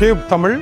Tube Tamil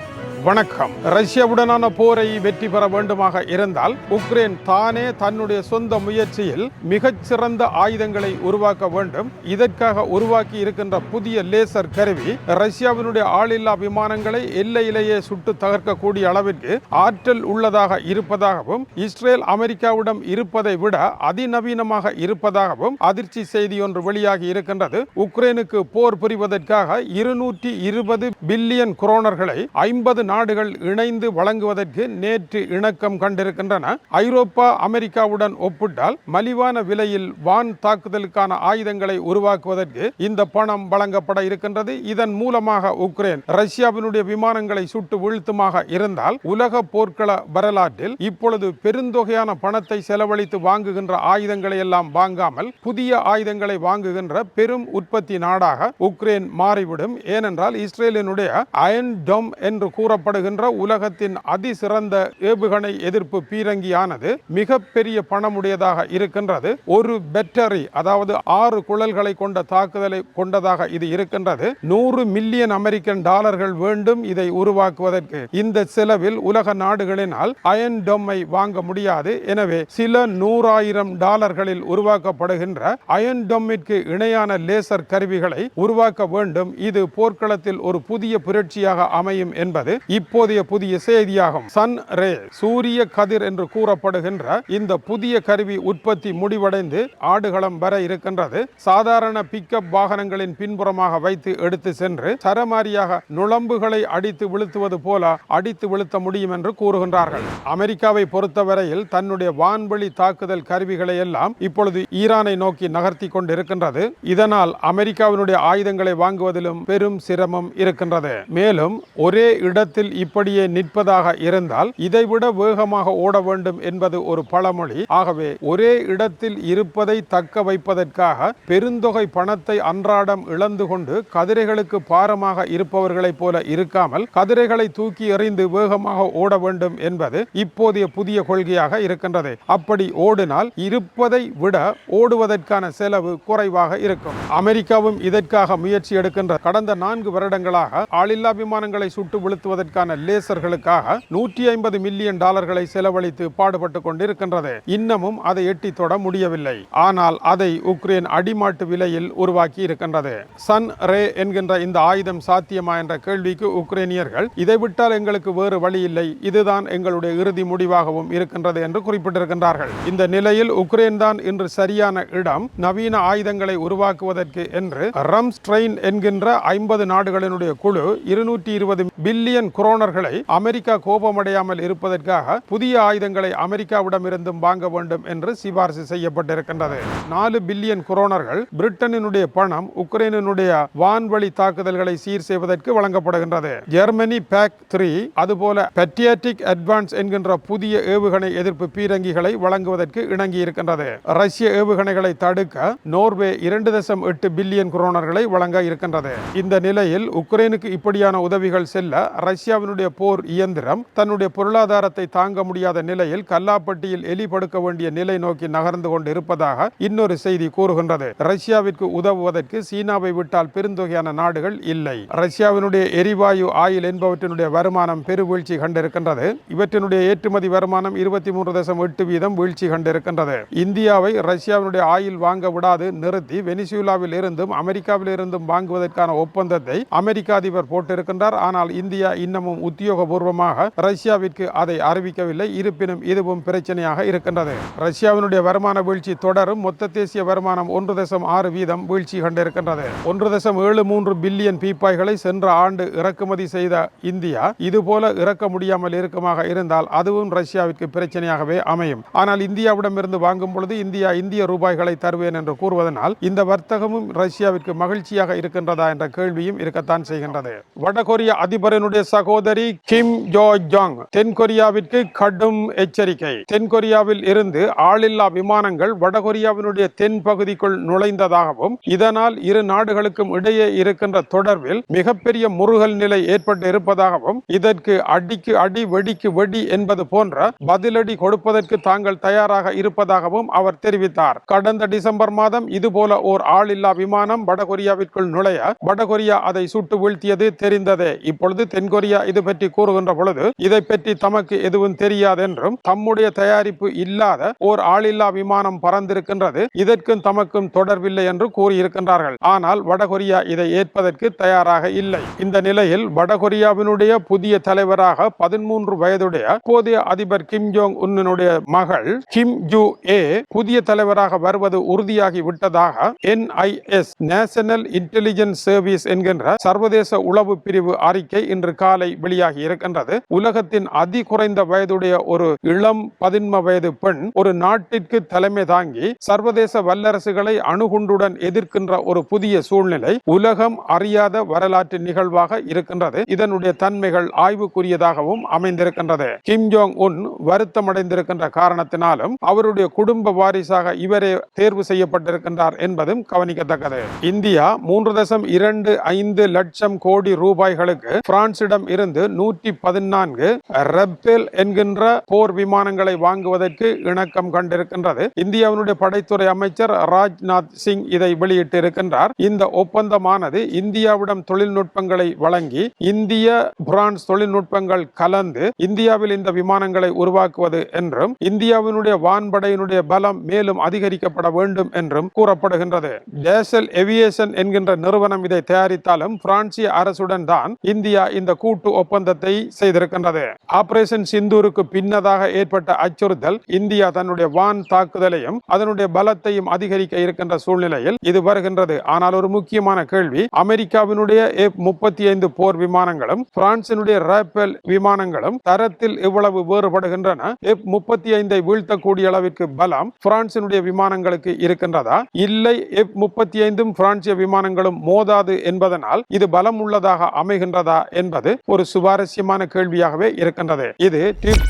வணக்கம். ரஷ்யாவுடனான போரை வெற்றி பெற வேண்டுமாக இருந்தால் உக்ரைன் தானே தன்னுடைய சொந்த முயற்சியில் மிகச்சிறந்த ஆயுதங்களை உருவாக்க வேண்டும். இதற்காக உருவாக்கி இருக்கின்ற புதிய லேசர் கருவி ரஷ்யாவினுடைய ஆளில்லா விமானங்களை எல்லையிலேயே சுட்டு தகர்க்கக்கூடிய அளவிற்கு ஆற்றல் உள்ளதாக இருப்பதாகவும் இஸ்ரேல் அமெரிக்காவிடம் இருப்பதை விட அதிநவீனமாக இருப்பதாகவும் அதிர்ச்சி செய்தி ஒன்று வெளியாகி இருக்கின்றது. உக்ரைனுக்கு போர் புரிவதற்காக இருநூற்றி இருபது பில்லியன் குரோனர்களை ஐம்பது நாடுகள் இணைந்து வழங்குவதற்கு நேற்று இணக்கம் கண்டிருக்கின்றன. ஐரோப்பா அமெரிக்காவுடன் ஒப்பிட்டால் மலிவான விலையில் வான் தாக்குதலுக்கான ஆயுதங்களை உருவாக்குவதற்கு இந்த பணம் வழங்கப்பட இருக்கின்றது. இதன் மூலமாக உக்ரைன் ரஷ்யாவினுடைய விமானங்களை சுட்டு வீழ்த்துமாக இருந்தால் உலக போர்க்கள வரலாற்றில் இப்பொழுது பெருந்தொகையான பணத்தை செலவழித்து வாங்குகின்ற ஆயுதங்களை எல்லாம் வாங்காமல் புதிய ஆயுதங்களை வாங்குகின்ற பெரும் உற்பத்தி நாடாக உக்ரைன் மாறிவிடும். ஏனென்றால் இஸ்ரேலினுடைய அயன் டொம் என்று கூறப்படுகின்ற உலகத்தின் அதிசிறந்த ஏவுகணை எதிர்ப்பு பீரங்கியானது மிகப்பெரிய பணமுடையதாக இருக்கின்றது. ஒரு பேட்டரி அதாவது ஆறு குழல்களை கொண்ட தாக்குதலை கொண்டதாக இது இருக்கின்றது. நூறு மில்லியன் அமெரிக்கன் டாலர்கள் வேண்டும் இதை உருவாக்குவதற்கு. இந்த செலவில் உலக நாடுகளினால் அயன் டொம்மை வாங்க முடியாது. எனவே சில நூறாயிரம் டாலர்களில் உருவாக்கப்படுகின்ற அயன் டொம்மிற்கு இணையான லேசர் கருவிகளை உருவாக்க வேண்டும். இது போர்க்களத்தில் ஒரு புதிய புரட்சியாக அமையும் என்பது இப்போதைய புதிய செய்தியாகும். சன் ரே சூரிய கதிர் என்று கூறப்படுகின்ற இந்த புதிய கருவி உற்பத்தி முடிவடைந்து ஆடுகளம் வர இருக்கின்றது. சாதாரண பிக்கப் வாகனங்களின் பின்புறமாக வைத்து எடுத்து சென்று சரமாரியாக நுழம்புகளை அடித்து விழுத்துவது போல அடித்து விழுத்த முடியும் என்று கூறுகின்றார்கள். அமெரிக்காவை பொறுத்தவரையில் தன்னுடைய வான்வெளி தாக்குதல் கருவிகளை எல்லாம் இப்பொழுது ஈரானை நோக்கி நகர்த்தி கொண்டிருக்கின்றது. இதனால் அமெரிக்காவினுடைய ஆயுதங்களை வாங்குவதிலும் பெரும் சிரமம் இருக்கின்றது. மேலும் ஒரே இடத்தில் இப்படியே நிற்பதாக இருந்தால் இதைவிட வேகமாக ஓட வேண்டும் என்பது ஒரு பழமொழி. ஆகவே ஒரே இடத்தில் இருப்பதை தக்க வைப்பதற்காக பெருந்தொகை பணத்தை அன்றாடம் இழந்து கொண்டு கதிரைகளுக்கு பாரமாக இருப்பவர்களைப் போல இருக்காமல் கதிரைகளை தூக்கி எறிந்து வேகமாக ஓட வேண்டும் என்பது இப்போதைய புதிய கொள்கையாக இருக்கின்றது. அப்படி ஓடினால் இருப்பதை விட ஓடுவதற்கான செலவு குறைவாக இருக்கும். அமெரிக்காவும் இதற்காக முயற்சி எடுக்கின்ற கடந்த நான்கு வருடங்களாக ஆளில்லா விமானங்களை சுட்டு வீழ்த்துவதற்கான லேசர்களுக்காக நூற்றி ஐம்பது மில்லியன் டாலர்களை செலவழித்து பாடுபட்டு கொண்டிருக்கின்றது. இன்னமும் அதை எட்டி தொட முடியவில்லை. ஆனால் அதை உக்ரைன் அடிமாட்டு விலையில் உருவாக்கி இருக்கின்றது. சன் ரே என்கின்ற இந்த ஆயுதம் சாத்தியமா என்ற கேள்விக்கு உக்ரைனியர்கள் இதை விட்டால் எங்களுக்கு வேறு வழி இல்லை. இதுதான் எங்களுடைய இறுதி முடிவாகவும் இருக்கின்றது என்று குறிப்பிட்டிருக்கின்றார்கள். இந்த நிலையில் உக்ரைன் தான் இன்று சரியான இடம் நவீன ஆயுதங்களை உருவாக்குவதற்கு என்று ரம்ஸ்ட்ரெயின் என்கின்ற ஐம்பது நாடுகளினுடைய குழு இருநூற்றி இருபது பில்லியன் குரோனர்களை அமெரிக்கா கோபமடையாமல் இருப்பதற்காக புதிய ஆயுதங்களை அமெரிக்காவிடமிருந்தும் வாங்க வேண்டும் என்று சிபாரிசு செய்யப்பட்டிருக்கின்றது. நாலு பில்லியன் குரோனர்கள் பிரிட்டனினுடைய பணம் உக்ரைனுடைய வான்வழி தாக்குதல்களை சீர் செய்வதற்கு வழங்கப்படுகின்றது. ஜெர்மனி பேக் த்ரீ அதுபோல பெட்டியாட்டிக் அட்வான்ஸ் என்கின்ற புதிய ஏவுகணை எதிர்ப்பு பீரங்கிகளை வழங்குவதற்கு இணங்கி இருக்கின்றது ரஷ்ய ஏவுகணைகளை தடுக்க நோர்வே இரண்டு தசம் எட்டு பில்லியன் குரோனர்களை வழங்க இருக்கின்றது. இந்த நிலையில் உக்ரைனுக்கு இப்படியான உதவிகள் செல்ல ரஷ்ய ரஷ்யாவினுடைய போர் இயந்திரம் தன்னுடைய பொருளாதாரத்தை தாங்க முடியாத நிலையில் கல்லாப்பட்டியில் எலி படுக்க வேண்டிய நிலை நோக்கி நகர்ந்து கொண்டு இருப்பதாக இன்னொரு செய்தி கூறுகின்றது. ரஷ்யாவிற்கு உதவுவதற்கு சீனாவை விட்டால் பெருந்தொகையான நாடுகள் இல்லை. ரஷ்யாவினுடைய எரிவாயு ஆயில் என்பவற்றினுடைய வருமானம் பெருவீழ்ச்சி கண்டிருக்கின்றது. இவற்றினுடைய ஏற்றுமதி வருமானம் இருபத்தி மூன்று தசம் எட்டு வீதம் வீழ்ச்சி கண்டிருக்கின்றது. இந்தியாவை ரஷ்யாவினுடைய ஆயில் வாங்க விடாது நிறுத்தி வெனிசுலாவில் இருந்தும் அமெரிக்காவில் இருந்தும் வாங்குவதற்கான ஒப்பந்தத்தை அமெரிக்க அதிபர் போட்டிருக்கின்றார். ஆனால் இந்தியா இன்னும் இன்னமும் உத்தியோகபூர்வமாக ரஷ்யாவிற்கு அதை அறிவிக்கவில்லை. இருப்பினும் இதுவும் பிரச்சனையாக இருக்கின்றது. ரஷ்யாவினுடைய வருமான வீழ்ச்சி தொடரும். மொத்த தேசிய வருமானம் ஒன்று தசம் ஆறு வீதம் வீழ்ச்சி கண்டிருக்கின்றது. ஒன்று தசம் ஏழு மூன்று பில்லியன் பீப்பாய்களை சென்ற ஆண்டு இறக்குமதி செய்த இந்தியா இதுபோல இறக்க முடியாமல் இருக்குமாக இருந்தால் அதுவும் ரஷ்யாவிற்கு பிரச்சனையாகவே அமையும். ஆனால் இந்தியாவிடமிருந்து வாங்கும் பொழுது இந்தியா இந்திய ரூபாய்களை தருவேன் என்று கூறுவதனால் இந்த வர்த்தகமும் ரஷ்யாவிற்கு மகிழ்ச்சியாக இருக்கின்றதா என்ற கேள்வியும் இருக்கத்தான் செய்கின்றது. வடகொரிய அதிபரனுடைய சக சகோதரி கிம் ஜோ ஜாங் தென்கொரியாவிற்கு கடும் எச்சரிக்கை. தென்கொரியாவில் இருந்து ஆளில்லா விமானங்கள் வடகொரியாவினுடைய தென் பகுதிக்குள் நுழைந்ததாகவும் இதனால் இரு நாடுகளுக்கும் இடையே இருக்கின்ற தொடர்பில் மிகப்பெரிய முருகல் நிலை ஏற்பட்டு இருப்பதாகவும் இதற்கு அடிக்கு அடி வெடிக்கு வெடி என்பது போன்ற பதிலடி கொடுப்பதற்கு தாங்கள் தயாராக இருப்பதாகவும் அவர் தெரிவித்தார். கடந்த டிசம்பர் மாதம் இதுபோல ஓர் ஆளில்லா விமானம் வடகொரியாவிற்குள் நுழைய வடகொரியா அதை சுட்டு வீழ்த்தியது தெரிந்ததே. இப்பொழுது தென்கொரியா ஐயா இது பற்றி கூறுகின்ற பொழுது இதை பற்றி தமக்கு எதுவும் தெரியாது என்றும் தம்முடைய தயாரிப்பு இல்லாத ஓர் ஆளில்லா விமானம் பறந்திருக்கின்றது இதற்கும் தமக்கும் தொடர்பில்லை என்று கூறியிருக்கின்றார்கள். ஆனால் வடகொரியா இதை ஏற்பதற்கு தயாராக இல்லை. இந்த நிலையில் வடகொரியாவினுடைய புதிய தலைவராக பதிமூன்று வயதுடைய அப்போதைய அதிபர் கிம் ஜோங் உன்னுடைய மகள் கிம் ஜூ ஏ புதிய தலைவராக வருவது உறுதியாகி விட்டதாக என்ஐஎஸ் நேஷனல் இன்டெலிஜென்ஸ் சர்வீஸ் என்கின்ற சர்வதேச உளவு பிரிவு அறிக்கை இன்று காலை வெளியாகி இருக்கின்றது. உலகத்தின் அதி குறைந்த வயதுடைய ஒரு இளம் பதின்ம வயது பெண் ஒரு நாட்டிற்கு தலைமை தாங்கி சர்வதேச வல்லரசுகளை அணுகுண்டுடன் எதிர்க்கின்ற ஒரு புதிய சூழ்நிலை உலகம் அறியாத வரலாற்று நிகழ்வாக இருக்கின்றது. இதனுடைய தன்மைகள் ஆய்வுக்குரியதாகவும் அமைந்திருக்கின்றது. கிம் ஜோங் உன் வருத்தமடைந்திருக்கின்ற காரணத்தினாலும் அவருடைய குடும்ப வாரிசாக இவரே தேர்வு செய்யப்பட்டிருக்கின்றார் என்பதும் கவனிக்கத்தக்கது. இந்தியா மூன்று தசம் இரண்டு ஐந்து லட்சம் கோடி ரூபாய்களுக்கு பிரான்சிடம் இருந்து நூற்றி பதினான்கு ரெப்பேல் என்கின்ற போர் விமானங்களை வாங்குவதற்கு இணக்கம் கண்டிருக்கின்றது. இந்தியாவினுடைய படைத்துறை அமைச்சர் ராஜ்நாத் சிங் இதை வெளியிட்டு இருக்கின்றார் இந்த ஒப்பந்தமானது இந்தியாவிடம் தொழில்நுட்பங்களை வழங்கி இந்திய பிரான்ஸ் தொழில்நுட்பங்கள் கலந்து இந்தியாவில் இந்த விமானங்களை உருவாக்குவது என்றும் இந்தியாவினுடைய வான்படையினுடைய பலம் மேலும் அதிகரிக்கப்பட வேண்டும் என்றும் கூறப்படுகின்றது. டேசல் ஏவியேஷன் என்கின்ற நிறுவனம் இதை தயாரித்தாலும் பிரான்சிய அரசுடன் தான் இந்தியா இந்த கூட்டு ஒப்பந்தத்தை செய்திருக்கின்றது. ஆபரேஷன் சிந்தூருக்கு பின்னதாக ஏற்பட்ட அச்சுறுத்தல் இந்தியா தன்னுடைய வான் தாக்குதலையும் அதனுடைய பலத்தையும் அதிகரிக்க இருக்கின்ற சூழ்நிலையில் இது வருகின்றது. ஆனால் ஒரு முக்கியமான கேள்வி அமெரிக்காவினுடைய எஃப் முப்பத்தி ஐந்து போர் விமானங்களும் பிரான்சினுடைய ரேப்பல் விமானங்களும் தரத்தில் எவ்வளவு வேறுபடுகின்றன. எஃப் முப்பத்தி ஐந்தை வீழ்த்தக்கூடிய அளவிற்கு பலம் பிரான்சினுடைய விமானங்களுக்கு இருக்கின்றதா? இல்லை எஃப் முப்பத்தி ஐந்தும் பிரான்சிய விமானங்களும் மோதாது என்பதனால் இது பலம் உள்ளதாக அமைகின்றதா என்பது ஒரு சுவாரஸ்யமான கேள்வியாகவே இருக்கின்றது. இது டியூப்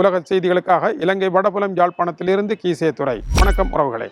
உலக செய்திகளுக்காக இலங்கை வடபுலம் யாழ்ப்பாணத்திலிருந்து கீசே துறை வணக்கம் உறவுகளை.